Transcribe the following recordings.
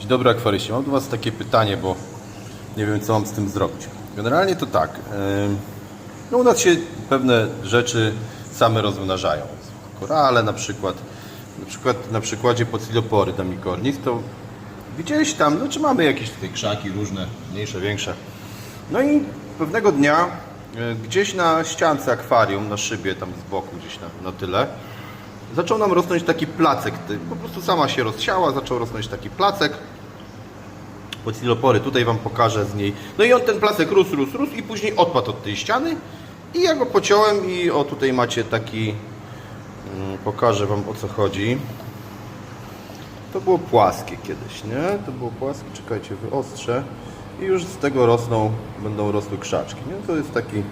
Dzień dobry akwaryści. Mam do Was takie pytanie, bo nie wiem co mam z tym zrobić. Generalnie to tak. No u nas się pewne rzeczy same rozmnażają. Korale na przykład. Na przykład na przykładzie Pocilopory damicornis to gdzieś tam, no czy mamy jakieś tutaj krzaki różne, mniejsze, większe. No i pewnego dnia e, gdzieś na ściance akwarium, na szybie tam z boku gdzieś na, na tyle zaczął nam rosnąć taki placek. Po prostu sama się rozsiała, zaczął rosnąć taki placek. Pocilopory, tutaj Wam pokażę z niej. No i on ten placek rósł, rósł, rósł i później odpadł od tej ściany. I ja go pociąłem i o tutaj macie taki, mm, pokażę Wam o co chodzi. To było płaskie kiedyś, nie? To było płaskie, czekajcie, wyostrzę. I już z tego rosną, będą rosły krzaczki, nie? To jest taki,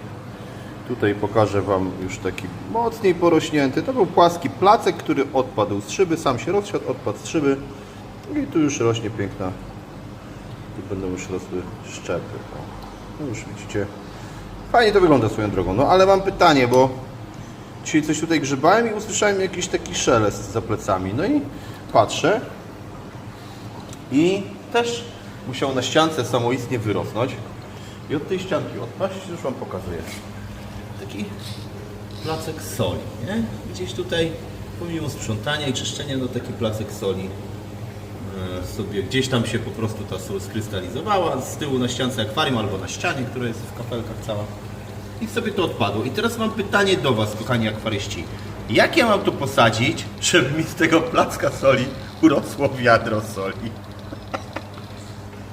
tutaj pokażę Wam już taki mocniej porośnięty. To był płaski placek, który odpadł z szyby, sam się rozsiadł, odpadł z szyby. I tu już rośnie piękna, tu będą już rosły szczepy. No już widzicie. Fajnie to wygląda swoją drogą. No ale mam pytanie, bo dzisiaj coś tutaj grzebałem i usłyszałem jakiś taki szelest za plecami. No i patrzę i też musiał na ściance samoistnie wyrosnąć i od tej ścianki odpaść, już Wam pokazuję. Taki placek soli, nie? Gdzieś tutaj, pomimo sprzątania i czyszczenia, no taki placek soli e, sobie gdzieś tam się po prostu ta sól skrystalizowała z tyłu na ściance akwarium albo na ścianie, która jest w kapelkach cała. I sobie to odpadło. I teraz mam pytanie do Was, kochani akwaryści. Jak ja mam to posadzić, żeby mi z tego placka soli urosło wiadro soli?